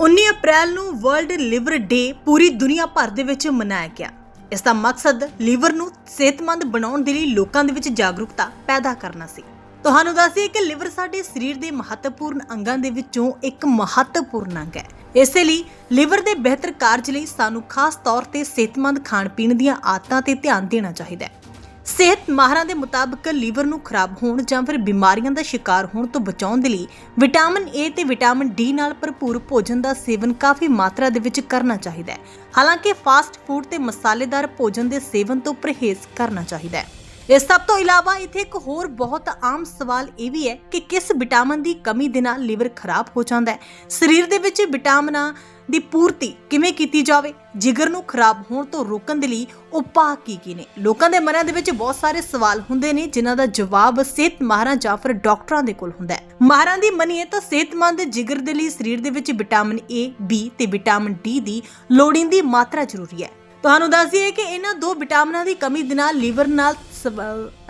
19 ਅਪ੍ਰੈਲ ਨੂੰ world liver ਡੇ ਪੂਰੀ ਦੁਨੀਆ ਭਰ ਦੇ ਵਿੱਚ ਮਨਾਇਆ ਗਿਆ। ਇਸ ਦਾ ਮਕਸਦ ਲਿਵਰ ਨੂੰ ਸਿਹਤਮੰਦ ਬਣਾਉਣ ਦੇ ਲਈ ਲੋਕਾਂ ਦੇ ਵਿੱਚ ਜਾਗਰੂਕਤਾ ਪੈਦਾ ਕਰਨਾ ਸੀ। ਤੁਹਾਨੂੰ ਦੱਸੀਏ ਕਿ ਲਿਵਰ ਸਾਡੇ ਸਰੀਰ ਦੇ ਮਹੱਤਵਪੂਰਨ ਅੰਗਾਂ ਦੇ ਵਿੱਚੋਂ ਇੱਕ ਮਹੱਤਵਪੂਰਨ ਅੰਗ ਹੈ। ਇਸੇ ਲਈ ਲਿਵਰ ਦੇ ਬਿਹਤਰ ਕਾਰਜ ਲਈ ਸਾਨੂੰ ਖਾਸ ਤੌਰ ਤੇ ਸਿਹਤਮੰਦ ਖਾਣ ਪੀਣ ਦੀਆਂ ਆਦਤਾਂ ਤੇ ਧਿਆਨ ਦੇਣਾ ਚਾਹੀਦਾ ਹੈ। ਸਿਹਤ ਮਾਹਰਾਂ ਦੇ ਮੁਤਾਬਕ ਲੀਵਰ ਨੂੰ ਖਰਾਬ ਹੋਣ ਜਾਂ ਫਿਰ ਬਿਮਾਰੀਆਂ ਦਾ ਸ਼ਿਕਾਰ ਹੋਣ ਤੋਂ ਬਚਾਉਣ ਦੇ ਲਈ ਵਿਟਾਮਿਨ ਏ ਤੇ ਵਿਟਾਮਿਨ ਡੀ ਨਾਲ ਭਰਪੂਰ ਭੋਜਨ ਦਾ ਸੇਵਨ ਕਾਫੀ ਮਾਤਰਾ ਦੇ ਵਿੱਚ ਕਰਨਾ ਚਾਹੀਦਾ ਹੈ। ਹਾਲਾਂਕਿ ਫਾਸਟ ਫੂਡ ਤੇ ਮਸਾਲੇਦਾਰ ਭੋਜਨ ਦੇ ਸੇਵਨ ਤੋਂ ਪਰਹੇਜ਼ ਕਰਨਾ ਚਾਹੀਦਾ ਹੈ। ਇਸ ਸਭ ਤੋਂ ਇਲਾਵਾ ਇੱਥੇ ਇੱਕ ਹੋਰ ਬਹੁਤ ਆਮ ਸਵਾਲ ਇਹ ਵੀ ਹੈ ਕਿ ਕਿਸ ਵਿਟਾਮਿਨ ਦੀ ਕਮੀ ਦੇ ਨਾਲ ਲਿਵਰ ਖਰਾਬ ਹੋ ਜਾਂਦਾ ਹੈ? ਸਰੀਰ ਦੇ ਵਿੱਚ ਵਿਟਾਮਿਨਾਂ ਦੀ ਪੂਰਤੀ ਕਿਵੇਂ ਕੀਤੀ ਜਾਵੇ? ਜਿਗਰ ਨੂੰ ਖਰਾਬ ਹੋਣ ਤੋਂ ਰੋਕਣ ਦੇ ਲਈ ਉਪਾਅ ਕੀ ਕੀ ਨੇ? ਲੋਕਾਂ ਦੇ ਮਨਾਂ ਦੇ ਵਿੱਚ ਬਹੁਤ ਸਾਰੇ ਸਵਾਲ ਹੁੰਦੇ ਨੇ, ਜਿਨ੍ਹਾਂ ਦਾ ਜਵਾਬ ਸਿਹਤ ਮਾਹਰਾਂ ਜਾਂ ਫਿਰ ਡਾਕਟਰਾਂ ਦੇ ਕੋਲ ਹੁੰਦਾ ਹੈ। ਮਾਹਰਾਂ ਦੀ ਮੰਨੀਏ ਤਾਂ ਸਿਹਤਮੰਦ ਜਿਗਰ ਦੇ ਲਈ ਸਰੀਰ ਦੇ ਵਿੱਚ ਵਿਟਾਮਿਨ ਏ ਬੀ ਤੇ ਵਿਟਾਮਿਨ ਡੀ ਦੀ ਲੋੜੀਂਦੀ ਮਾਤਰਾ ਜ਼ਰੂਰੀ ਹੈ। ਤੁਹਾਨੂੰ ਦੱਸ ਦਈਏ ਕਿ ਇਹਨਾਂ ਦੋ ਵਿਟਾਮਿਨਾਂ ਦੀ ਕਮੀ ਦੇ ਨਾਲ ਲੀਵਰ ਨਾਲ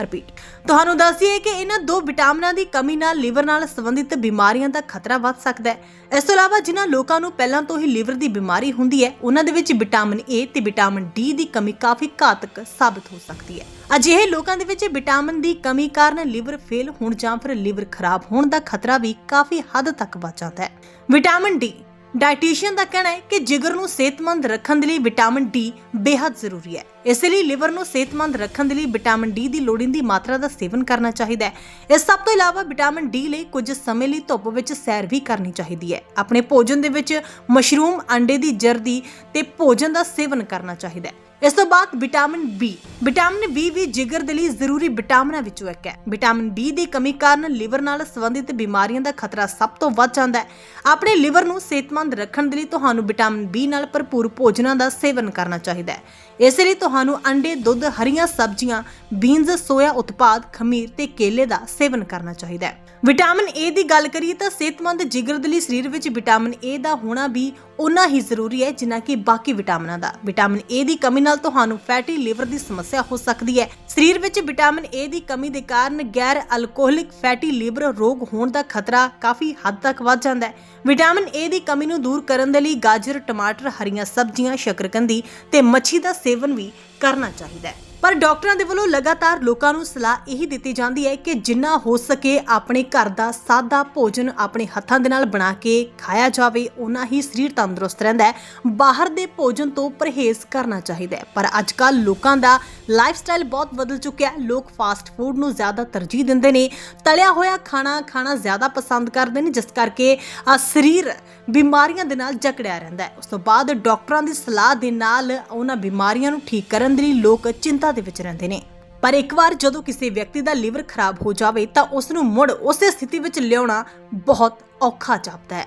ਰਿਪੀਟ ਤੁਹਾਨੂੰ ਦੱਸ ਦਈਏ ਕਿ ਇਹਨਾਂ ਦੋ ਵਿਟਾਮਿਨਾਂ ਦੀ ਕਮੀ ਨਾਲ ਲੀਵਰ ਨਾਲ ਸੰਬੰਧਿਤ ਬਿਮਾਰੀਆਂ ਦਾ ਖਤਰਾ ਵੱਧ ਸਕਦਾ ਹੈ। ਇਸ ਤੋਂ ਇਲਾਵਾ ਜਿਨ੍ਹਾਂ ਲੋਕਾਂ ਨੂੰ ਪਹਿਲਾਂ ਤੋਂ ਹੀ ਲੀਵਰ ਦੀ ਬਿਮਾਰੀ ਹੁੰਦੀ ਹੈ, ਉਹਨਾਂ ਦੇ ਵਿੱਚ ਵਿਟਾਮਿਨ ਏ ਤੇ ਵਿਟਾਮਿਨ ਡੀ ਦੀ ਕਮੀ ਕਾਫੀ ਘਾਤਕ ਸਾਬਤ ਹੋ ਸਕਦੀ ਹੈ। ਅਜਿਹੇ ਲੋਕਾਂ ਦੇ ਵਿੱਚ ਵਿਟਾਮਿਨ ਦੀ ਕਮੀ ਕਾਰਨ ਲੀਵਰ ਫੇਲ ਹੋਣ ਜਾਂ ਫਿਰ ਲੀਵਰ ਖਰਾਬ ਹੋਣ ਦਾ ਖਤਰਾ ਵੀ ਕਾਫੀ ਹੱਦ ਤੱਕ ਵੱਧ ਜਾਂਦਾ ਹੈ। ਵਿਟਾਮਿਨ ਡੀ ਡਾਈਟੀਸ਼ੀਅਨ ਦਾ ਕਹਿਣਾ ਹੈ ਕਿ ਜਿਗਰ ਨੂੰ ਸਿਹਤਮੰਦ ਰੱਖਣ ਦੇ ਲਈ ਵਿਟਾਮਿਨ ਡੀ ਬੇहद ਜ਼ਰੂਰੀ ਹੈ। ਇਸ ਲਈ ਲਿਵਰ ਨੂੰ ਸਿਹਤਮੰਦ ਰੱਖਣ ਦੇ ਲਈ ਵਿਟਾਮਿਨ ਡੀ ਦੀ ਲੋੜੀਂਦੀ ਮਾਤਰਾ ਦਾ ਸੇਵਨ ਕਰਨਾ ਚਾਹੀਦਾ ਹੈ। ਇਸ ਸਭ ਤੋਂ ਇਲਾਵਾ ਵਿਟਾਮਿਨ ਡੀ ਲਈ ਕੁਝ ਸਮੇਂ ਲਈ ਧੁੱਪ ਵਿੱਚ ਸੈਰ ਵੀ ਕਰਨੀ ਚਾਹੀਦੀ ਹੈ। ਆਪਣੇ ਭੋਜਨ ਦੇ ਵਿੱਚ ਮਸ਼ਰੂਮ, ਅੰਡੇ ਦੀ ਜਰਦੀ ਤੇ ਭੋਜਨ ਦਾ ਸੇਵਨ ਕਰਨਾ ਚਾਹੀਦਾ ਹੈ। ਇਸ ਤੋਂ ਬਾਅਦ ਵਿਟਾਮਿਨ ਬੀ ਵਿਟਾਮਿਨ ਬੀ ਵੀ ਜਿਗਰ ਦੇ ਲਈ ਜ਼ਰੂਰੀ ਵਿਟਾਮਿਨਾਂ ਵਿੱਚੋਂ ਇੱਕ ਹੈ। ਵਿਟਾਮਿਨ ਬੀ ਦੀ ਕਮੀ ਕਾਰਨ ਲਿਵਰ ਨਾਲ ਸੰਬੰਧਿਤ ਬਿਮਾਰੀਆਂ ਦਾ ਖਤਰਾ ਸਭ ਤੋਂ ਵੱਧ ਜਾਂਦਾ ਹੈ। ਆਪਣੇ ਲਿਵਰ ਨੂੰ ਸਿਹਤਮੰਦ ਰੱਖਣ ਦੇ ਲਈ ਤੁਹਾਨੂੰ ਵਿਟਾਮਿਨ ਬੀ ਨਾਲ ਭਰਪੂਰ ਭੋਜਨਾਂ ਦਾ ਸੇਵਨ ਕਰਨਾ ਚਾਹੀਦਾ ਹੈ। ਇਸ ਲਈ ਤੁਹਾਨੂੰ ਅੰਡੇ, ਦੁੱਧ, ਹਰੀਆਂ ਸਬਜ਼ੀਆਂ ਬੀਨਜ਼ ਸੋਇਆ ਉਤਪਾਦ, ਖਮੀਰ ਤੇ ਕੇਲੇ ਦਾ ਸੇਵਨ ਕਰਨਾ ਚਾਹੀਦਾ ਹੈ। ਵਿਟਾਮਿਨ ਏ ਦੀ ਗੱਲ ਕਰੀਏ ਤਾਂ ਸਿਹਤਮੰਦ ਜਿਗਰ ਦੇ ਲਈ ਸਰੀਰ ਵਿੱਚ ਵਿਟਾਮਿਨ ਏ ਦਾ ਹੋਣਾ ਵੀ ਉਨਾ ਹੀ ਜ਼ਰੂਰੀ ਹੈ ਜਿੰਨਾ ਕਿ ਬਾਕੀ ਵਿਟਾਮਿਨਾਂ ਦਾ। ਵਿਟਾਮਿਨ ਏ ਦੀ ਕਮੀ ਨਾਲ ਤੁਹਾਨੂੰ ਫੈਟੀ ਲੀਵਰ ਦੀ ਸਮੱਸਿਆ ਹੋ ਸਕਦੀ ਹੈ। ਸਰੀਰ ਵਿੱਚ ਵਿਟਾਮਿਨ ਏ ਦੀ ਕਮੀ ਦੇ ਕਾਰਨ ਗੈਰ ਅਲਕੋਹਲਿਕ ਫੈਟੀ ਲੀਵਰ ਰੋਗ ਹੋਣ ਦਾ ਖਤਰਾ ਕਾਫੀ ਹੱਦ ਤੱਕ ਵੱਧ ਜਾਂਦਾ ਹੈ। ਵਿਟਾਮਿਨ ਏ ਦੀ ਕਮੀ ਨੂੰ ਦੂਰ ਕਰਨ ਦੇ ਲਈ ਗਾਜਰ, ਟਮਾਟਰ, ਹਰੀਆਂ ਸਬਜ਼ੀਆਂ, ਸ਼ਕਰਕੰਦੀ ਤੇ ਮੱਛੀ ਦਾ ਸੇਵਨ ਵੀ ਕਰਨਾ ਚਾਹੀਦਾ ਹੈ। ਪਰ ਡਾਕਟਰਾਂ ਦੇ ਵੱਲੋਂ ਲਗਾਤਾਰ ਲੋਕਾਂ ਨੂੰ ਸਲਾਹ ਇਹੀ ਦਿੱਤੀ ਜਾਂਦੀ ਹੈ ਕਿ ਜਿੰਨਾ ਹੋ ਸਕੇ ਆਪਣੇ ਘਰ ਦਾ ਸਾਦਾ ਭੋਜਨ ਆਪਣੇ ਹੱਥਾਂ ਦੇ ਨਾਲ ਬਣਾ ਕੇ ਖਾਇਆ ਜਾਵੇ ਉਨਾ ਹੀ ਸਰੀਰ ਤੰਦਰੁਸਤ ਰਹਿੰਦਾ ਹੈ। ਬਾਹਰ ਦੇ ਭੋਜਨ ਤੋਂ ਪਰਹੇਜ਼ ਕਰਨਾ ਚਾਹੀਦਾ ਹੈ। ਪਰ ਅੱਜਕੱਲ ਲੋਕਾਂ ਦਾ ਲਾਈਫਸਟਾਈਲ ਬਹੁਤ ਬਦਲ ਚੁੱਕਿਆ ਹੈ। ਲੋਕ ਫਾਸਟ ਫੂਡ ਨੂੰ ਜ਼ਿਆਦਾ ਤਰਜੀਹ ਦਿੰਦੇ ਨੇ। ਤਲਿਆ ਹੋਇਆ ਖਾਣਾ ਖਾਣਾ ਜ਼ਿਆਦਾ ਪਸੰਦ ਕਰਦੇ ਨੇ, ਜਿਸ ਕਰਕੇ ਸਰੀਰ ਬਿਮਾਰੀਆਂ ਦੇ ਨਾਲ ਜਕੜਿਆ ਰਹਿੰਦਾ ਹੈ। ਉਸ ਤੋਂ ਬਾਅਦ ਡਾਕਟਰਾਂ ਦੀ ਸਲਾਹ ਦੇ ਨਾਲ ਉਹਨਾਂ ਬਿਮਾਰੀਆਂ ਨੂੰ ਠੀਕ ਕਰਨ ਦੇ ਲਈ ਲੋਕ ਚਿੰਤਾ ਦੇ ਵਿੱਚ ਰਹਿੰਦੇ ਨੇ। ਪਰ ਇੱਕ ਵਾਰ ਜਦੋਂ ਕਿਸੇ ਵਿਅਕਤੀ ਦਾ ਲਿਵਰ ਖਰਾਬ ਹੋ ਜਾਵੇ ਤਾਂ ਉਸ ਨੂੰ ਮੁੜ ਉਸੇ ਸਥਿਤੀ ਵਿੱਚ ਲਿਆਉਣਾ ਬਹੁਤ ਔਖਾ ਜਾਪਦਾ ਹੈ।